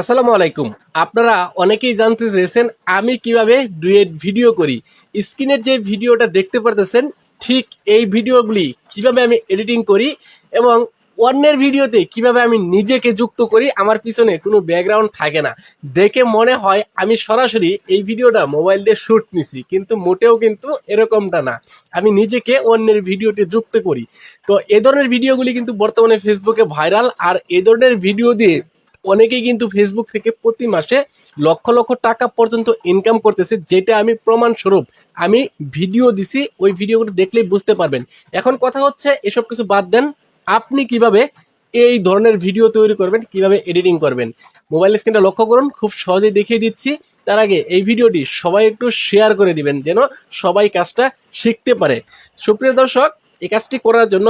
আসসালামু আলাইকুম। আপনারা অনেকেই জানতে চেয়েছেন আমি কীভাবে ডুয়েট ভিডিও করি। স্ক্রিনের যে ভিডিওটা দেখতে পারতেছেন, ঠিক এই ভিডিওগুলি কীভাবে আমি এডিটিং করি এবং অন্যের ভিডিওতে কীভাবে আমি নিজেকে যুক্ত করি, আমার পিছনে কোনো ব্যাকগ্রাউন্ড থাকে না। দেখে মনে হয় আমি সরাসরি এই ভিডিওটা মোবাইল দিয়ে শ্যুট নিছি, কিন্তু মোটেও কিন্তু এরকমটা না। আমি নিজেকে অন্যের ভিডিওতে যুক্ত করি। তো এ ধরনের ভিডিওগুলি কিন্তু বর্তমানে ফেসবুকে ভাইরাল, আর এ ধরনের ভিডিও দিয়ে অনেকেই কিন্তু ফেসবুক থেকে প্রতি মাসে লক্ষ লক্ষ টাকা পর্যন্ত ইনকাম করতেছে, যেটা আমি প্রমাণস্বরূপ। আমি ভিডিও দিছি, ওই ভিডিওগুলো দেখলেই বুঝতে পারবেন। এখন কথা হচ্ছে, এসব কিছু বাদ দেন, আপনি কীভাবে এই ধরনের ভিডিও তৈরি করবেন, কীভাবে এডিটিং করবেন? মোবাইল স্ক্রিনটা লক্ষ্য করুন, খুব সহজেই দেখিয়ে দিচ্ছি। তার আগে এই ভিডিওটি সবাই একটু শেয়ার করে দিবেন, যেন সবাই কাজটা শিখতে পারে। সুপ্রিয় দর্শক, এই কাজটি করার জন্য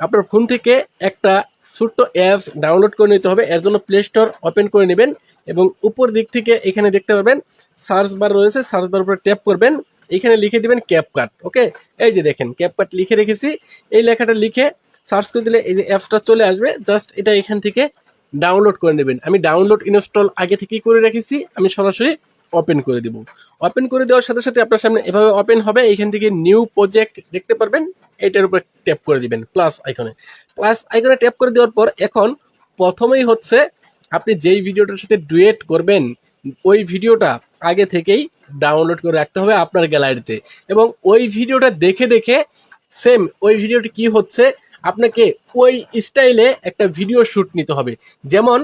আপনার ফোন থেকে একটা ছোট্ট অ্যাপস ডাউনলোড করে নিতে হবে। এর জন্য প্লে স্টোর ওপেন করে নেবেন এবং উপর দিক থেকে এখানে দেখতে পাবেন সার্চ বার রয়েছে সার্চ বার উপরে ট্যাপ করবেন। এখানে লিখে দিবেন ক্যাপকাট ওকে এই যে দেখেন ক্যাপকাট লিখে রেখেছি। এই লেখাটা লিখে সার্চ করে দিলে এই যে অ্যাপসটা চলে আসবে। জাস্ট এটা এখান থেকে ডাউনলোড করে নেবেন। আমি ডাউনলোড ইনস্টল আগে থেকেই করে রেখেছি। আমি সরাসরি ওপেন করে দিব। ওপেন করে দেওয়ার সাথে সাথে আপনার সামনে এভাবে ওপেন হবে, এখান থেকে নিউ প্রজেক্ট দেখতে পারবেন, এটার উপর ট্যাপ করে দিবেন প্লাস আইকনে প্লাস আইকনে ট্যাপ করে দেওয়ার পর এখন প্রথমেই হচ্ছে আপনি যেই ভিডিওটার সাথে ডুয়েট করবেন, ওই ভিডিওটা আগে থেকেই ডাউনলোড করে রাখতে হবে আপনার গ্যালারিতে এবং ওই ভিডিওটা দেখে দেখে সেম ওই ভিডিওটি কি হচ্ছে, আপনাকে ওই স্টাইলে একটা ভিডিও শ্যুট নিতে হবে। যেমন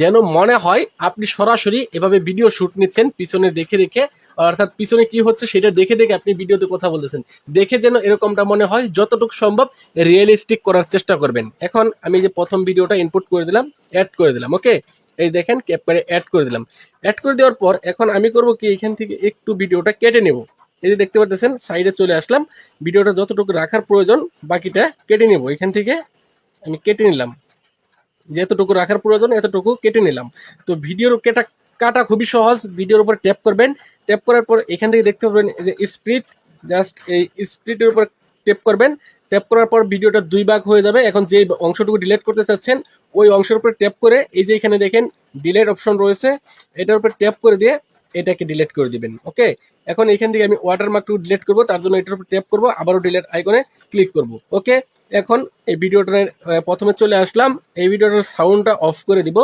যেন মনে হয় আপনি সরাসরি এভাবে ভিডিও শ্যুট নিচ্ছেন, পিছনে দেখে দেখে, অর্থাৎ পিছনে কি হচ্ছে সেটা দেখে দেখে আপনি ভিডিওতে কথা বলতেছেন। দেখে যেন এরকমটা মনে হয়, যতটুকু সম্ভব রিয়েলিস্টিক করার চেষ্টা করবেন। এখন আমি যে প্রথম ভিডিওটা ইনপুট করে দিলাম অ্যাড করে দিলাম ওকে এই দেখেন ক্যাপকারে অ্যাড করে দিলাম। অ্যাড করে দেওয়ার পর এখন আমি করব কি, এখান থেকে একটু ভিডিওটা কেটে নেব। এই যে দেখতে পাচ্ছেন সাইডে চলে আসলাম। ভিডিওটা যতটুকু রাখার প্রয়োজন, বাকিটা কেটে নেব। এখান থেকে আমি কেটে নিলাম। যতটুকু রাখার প্রয়োজন, এতটুকু কেটে নিলাম। তো ভিডিওর কেটা, কাটা খুবই সহজ, ভিডিওর উপর ট্যাপ করবেন। ট্যাপ করার পর এখান থেকে দেখতে পাবেন যে স্প্রিট জাস্ট এই স্প্রিটের উপর ট্যাপ করবেন। ট্যাপ করার পর ভিডিওটা দুই ভাগ হয়ে যাবে। এখন যে অংশটুকু ডিলিট করতে চাচ্ছেন, ওই অংশের উপর ট্যাপ করে এই যে এখানে দেখেন ডিলেট অপশন রয়েছে, এটার উপর ট্যাপ করে দিয়ে এটাকে ডিলিট করে দিবেন, ওকে? এখন এখান থেকে আমি ওয়াটারমার্কটুকু ডিলিট করব, তার জন্য এটার উপর ট্যাপ করব, আবারও ডিলিট আইকনে ক্লিক করব, ওকে? এখন এই ভিডিওটার প্রথমে চলে আসলাম। এই ভিডিওটার সাউন্ডটা অফ করে দিব।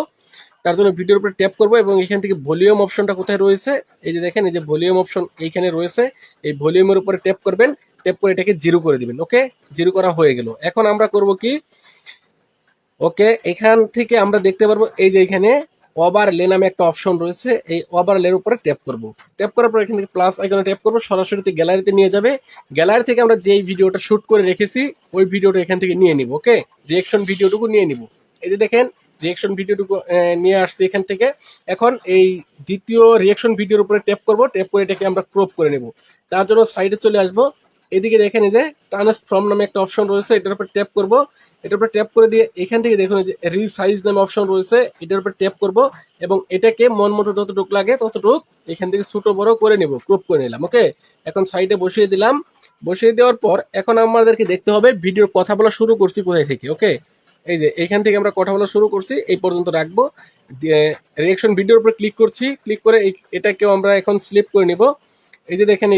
তার জন্য ভিডিওর উপরে ট্যাপ করব এবং এখান থেকে ভলিউম অপশনটা কোথায় রয়েছে, এই যে দেখেন, এই যে ভলিউম অপশন এইখানে রয়েছে। এই ভলিউমের উপরে ট্যাপ করবেন ট্যাপ করে এটাকে জিরো করে দিবেন ওকে জিরো করা হয়ে গেল। এখন আমরা করব কি? ওকে এখান থেকে আমরা দেখতে পারব, এই যে এখানে ওভার লে নামে একটা অপশন রয়েছে, এই ওভার লের উপরে ট্যাপ করব। ট্যাপ করার পর এখান থেকে প্লাস আইকনে ট্যাপ করব, সরাসরি গ্যালারিতে নিয়ে যাবে। গ্যালারি থেকে আমরা যেই ভিডিওটা শুট করে রেখেছি, ওই ভিডিওটা এখান থেকে নিয়ে নিব ওকে রিয়েকশন ভিডিওটুকু নিয়ে নিব। এই যে দেখেন রিয়েকশন ভিডিওটুকু নিয়ে আসছি এখান থেকে। এখন এই দ্বিতীয় রিয়েকশন ভিডিওর উপরে ট্যাপ করব ট্যাপ করে এটাকে আমরা ক্রপ করে নেব। তার জন্য সাইডে চলে আসব। এদিকে দেখেন এই যে ট্রান্সফর্ম নামে একটা অপশন রয়েছে, এটার উপর ট্যাপ করব। এটার উপর ট্যাপ করে দিয়ে এখান থেকে দেখুন যে রিসাইজ নামে অপশন রয়েছে, এটার উপর ট্যাপ করব এবং এটাকে মন মতো যতটুকু লাগে ততটুক এখান থেকে ছোট বড় করে নেব ক্রপ করে নিলাম ওকে এখন সাইডে বসিয়ে দিলাম, বসিয়ে দেওয়ার পর এখন আমাদেরকে দেখতে হবে ভিডিওর কথা বলা শুরু করছি কোথায় থেকে ওকে এই যে এখান থেকে আমরা কথা বলা শুরু করছি, এই পর্যন্ত রাখব। রিয়েকশন ভিডিওর উপর ক্লিক করছি ক্লিক করে এটাকেও আমরা এখন স্লিপ করে নিব। এই যে দেখেন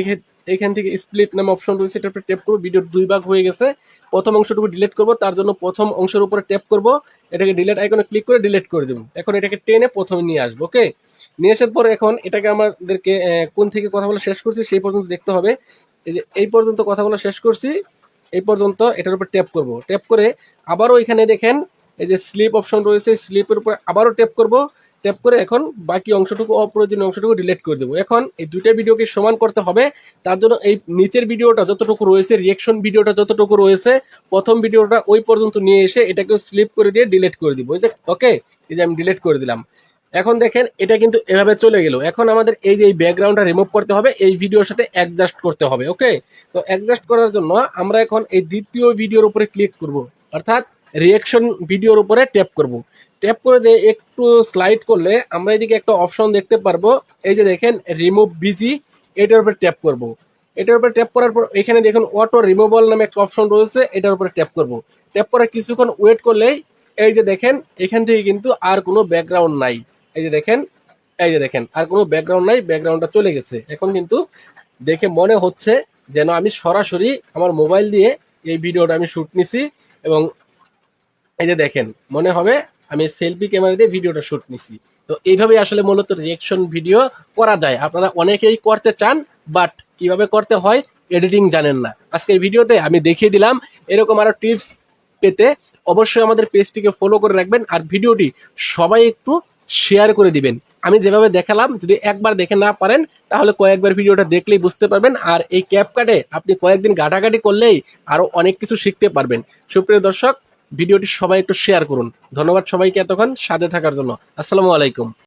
এখান থেকে স্প্লিট নামে অপশন রয়েছে, এটার উপরে ট্যাপ করব ভিডিওর দুই ভাগ হয়ে গেছে। প্রথম অংশটুকু ডিলিট করব, তার জন্য প্রথম অংশের উপরে ট্যাপ করব, এটাকে ডিলিট আইকনে ক্লিক করে ডিলিট করে দেবো। এখন এটাকে টেনে প্রথমে নিয়ে আসব ওকে নিয়ে আসার পর এখন এটাকে আমাদেরকে কোন থেকে কথা বলা শেষ করছি সেই পর্যন্ত দেখতে হবে। এই যে, এই পর্যন্ত কথা বলা শেষ করছি, এই পর্যন্ত এটার উপর ট্যাপ করব। ট্যাপ করে আবারও এখানে দেখেন, এই যে স্লিপ অপশন রয়েছে স্লিপের উপর আবারও ট্যাপ করব। ট্যাপ করে এখন বাকি অংশটুকু, অপ্রয়োজনীয় অংশটুকু ডিলিট করে দেবো। এখন এই দুইটা ভিডিওকে সমান করতে হবে। তার জন্য এই নিচের ভিডিওটা যতটুকু রয়েছে রিয়েকশন ভিডিওটা যতটুকু রয়েছে, প্রথম ভিডিওটা ওই পর্যন্ত নিয়ে এসে এটাকে স্লিপ করে দিয়ে ডিলিট করে দিব। যে ওকে এই যে আমি ডিলিট করে দিলাম। এখন দেখেন, এটা কিন্তু এভাবে চলে গেল। এখন আমাদের এই যে এই ব্যাকগ্রাউন্ডটা রিমুভ করতে হবে, এই ভিডিওর সাথে অ্যাডজাস্ট করতে হবে ওকে তো অ্যাডজাস্ট করার জন্য আমরা এখন এই দ্বিতীয় ভিডিওর উপরে ক্লিক করব। অর্থাৎ রিয়েকশন ভিডিওর উপরে ট্যাপ করব। ট্যাপ করে দিয়ে একটু স্লাইড করলে আমরা এদিকে একটা অপশন দেখতে পারব। এই যে দেখেন রিমুভ বিজি এটার উপরে ট্যাপ করব। এটার উপরে ট্যাপ করার পর এখানে দেখুন অটো রিমুভাল নামে একটা অপশন রয়েছে, এটার উপরে ট্যাপ করব। ট্যাপ করে কিছুক্ষণ ওয়েট করলেই এই যে দেখেন, এখান থেকে কিন্তু আর কোনো ব্যাকগ্রাউন্ড নাই। এই যে দেখেন, এই যে দেখেন, আর কোনো ব্যাকগ্রাউন্ড নাই ব্যাকগ্রাউন্ডটা চলে গেছে। এখন কিন্তু দেখে মনে হচ্ছে যেন আমি সরাসরি আমার মোবাইল দিয়ে এই ভিডিওটা আমি শ্যুট নিছি এবং এই যে দেখেন, মনে হবে আমি সেলফি ক্যামেরা দিয়ে ভিডিওটা শ্যুট নিছি। তো এইভাবে আসলে মূলত রিয়েকশন ভিডিও করা যায়। আপনারা অনেকেই করতে চান বাট কীভাবে করতে হয় এডিটিং জানেন না। আজকের ভিডিওতে আমি দেখিয়ে দিলাম এরকম আরও টিপস পেতে। অবশ্যই আমাদের পেজটিকে ফলো করে রাখবেন আর ভিডিওটি সবাই একটু শেয়ার করে দিবেন। আমি যেভাবে দেখালাম, যদি একবার দেখে না পারেন, তাহলে কয়েকবার ভিডিওটা দেখলেই বুঝতে পারবেন। আর এই ক্যাপ কাটে আপনি কয়েকদিন ঘাটাঘাটি করলেই আরও অনেক কিছু শিখতে পারবেন। সুপ্রিয় দর্শক ভিডিওটি সবাই একটু শেয়ার করুন। ধন্যবাদ সবাইকে এতক্ষণ সাথে থাকার জন্য। আসসালামু আলাইকুম।